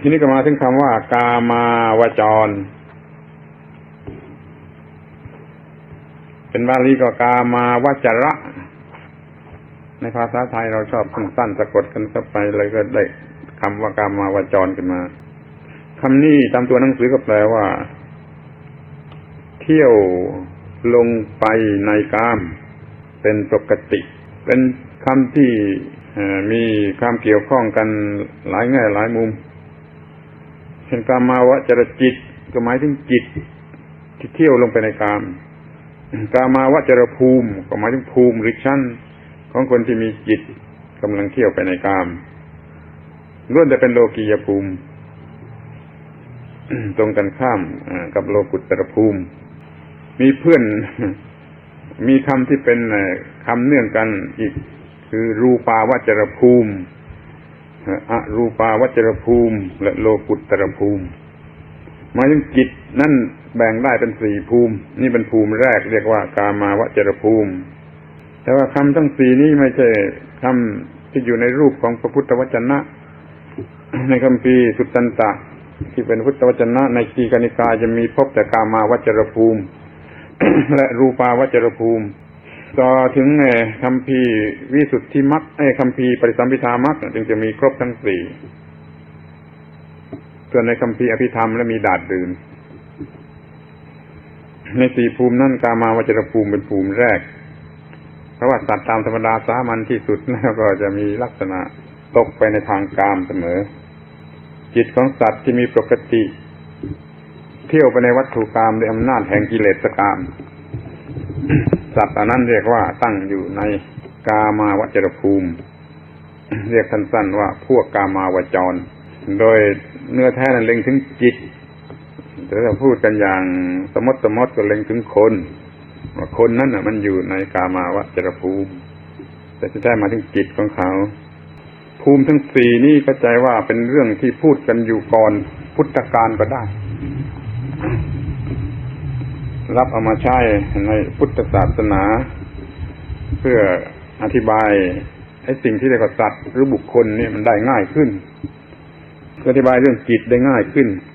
ทีนี้ก็มาถึงคำว่า กามาวจร เป็นบาลีก็กามาวจระ ในภาษาไทยเราชอบสั้นๆสะกดกันเข้าไปเลยก็ได้คำว่ากามาวจรขึ้นมาคำนี้ตามตัวหนังสือก็แปลว่า เที่ยวลงไปในกาม เป็นปกติ เป็นคำที่มีความเกี่ยวข้องกันหลายแง่หลายมุม เช่นกามาวจรจิตก็หมายถึงจิตที่เที่ยวลงไปในกาม กามาวจรภูมิ ก็หมายถึงภูมิหรือชั้นของคนที่มีจิตกำลังเที่ยวไปในกามล้วนแต่เป็นโลกียภูมิ ตรงกันข้ามกับโลกุตตรภูมิ มีเพื่อนมีคำที่เป็นคำเนื่องกันอีกคือรูปาวจรภูมิ อรูปาวัจรภูมิ และโลกุตตรภูมิหมายถึงจิตนั่นแบ่งได้เป็นสี่ภูมิ นี่เป็นภูมิแรกเรียกว่ากามาวจรภูมิ แต่ว่าคำทั้งสี่นี้ไม่ใช่คำที่อยู่ในรูปของพระพุทธวจนะ ในคำพีสุตตันตะ ที่เป็นพุทธวจนะ ในทีกนิกาจะมีพบแต่กามาวจรภูมิ และรูปาวจรภูมิ ต่อถึงคำพีวิสุทธิมักไอ้คำพีปริสัมพิธามักจึงจะมีครบทั้งสี่ส่วนในคำพีอภิธรรมและมีดาดดื่นในสี่ภูมินั่นกามาวจรภูมิเป็นภูมิแรก เพราะว่าสัตว์ตามธรรมดาสามัญที่สุดแล้วก็จะมีลักษณะตกไปในทางกามเสมอ จิตของสัตว์ที่มีปกติ เที่ยวไปในวัตถุกรรมด้วยอำนาจแห่งกิเลสกรรม สัตว์อันนั้นเรียกว่าตั้งอยู่ในกามาวจรภูมิ เรียกสั้นๆว่าพวกกามาวจร โดยเนื้อแท้นั้นเล็งถึงจิตแต่ถ้าพูดกันอย่างสมมติสมมติก็เล็งถึงคนว่าคนนั้นน่ะ มันอยู่ในกามาวจรภูมิ แต่จะได้มาถึงจิตของเขา ภูมิทั้งสี่นี่เข้าใจว่าเป็นเรื่องที่พูดกันอยู่ก่อนพุทธกาลก็ได้ รับเอามาใช้ในพุทธศาสนา เพื่ออธิบายไอ้สิ่งที่เรียกว่าสัตว์หรือบุคคลนี่มันได้ง่ายขึ้นอธิบายเรื่องจิตได้ง่ายขึ้น